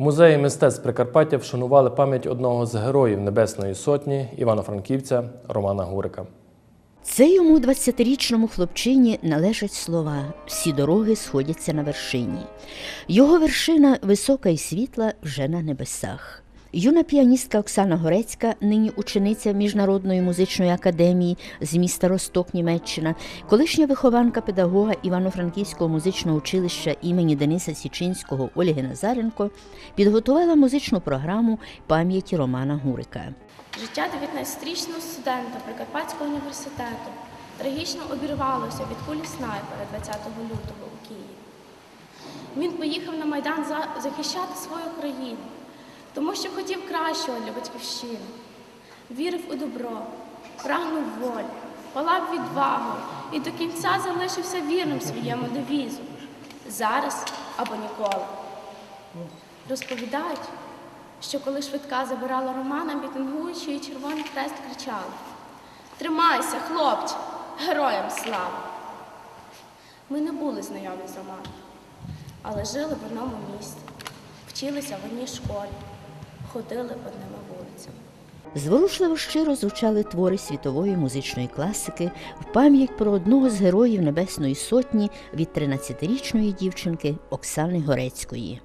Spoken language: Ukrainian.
Музеї мистецтв Прикарпаття вшанували пам'ять одного з героїв Небесної Сотні Івано-Франківця Романа Гурика. Це йому 20-річному хлопчині належать слова Всі дороги сходяться на вершині. Його вершина висока і світла вже на небесах. Юна піаністка Оксана Горецька, нині учениця Міжнародної музичної академії з міста Росток, Німеччина, колишня вихованка педагога Івано-Франківського музичного училища імені Дениса Січинського Ольги Назаренко, підготувала музичну програму пам'яті Романа Гурика. Життя 19-річного студента Прикарпатського університету трагічно обірвалося від кулі снайпера 20 лютого у Києві. Він поїхав на Майдан захищати свою країну, тому що хотів кращого для батьківщини. Вірив у добро, прагнув волі, палав відвагою і до кінця залишився вірним своєму девізу зараз або ніколи. Розповідають, що коли швидка забирала Романа, мітингуючі і Червоний Хрест кричали Тримайся, хлопче, героям слава! Ми не були знайомі з Романом, але жили в одному місті, вчилися в одній школі, ходили одними вулицями. Зворушливо щиро звучали твори світової музичної класики в пам'ять про одного з героїв Небесної Сотні від 13-річної дівчинки Оксани Горецької.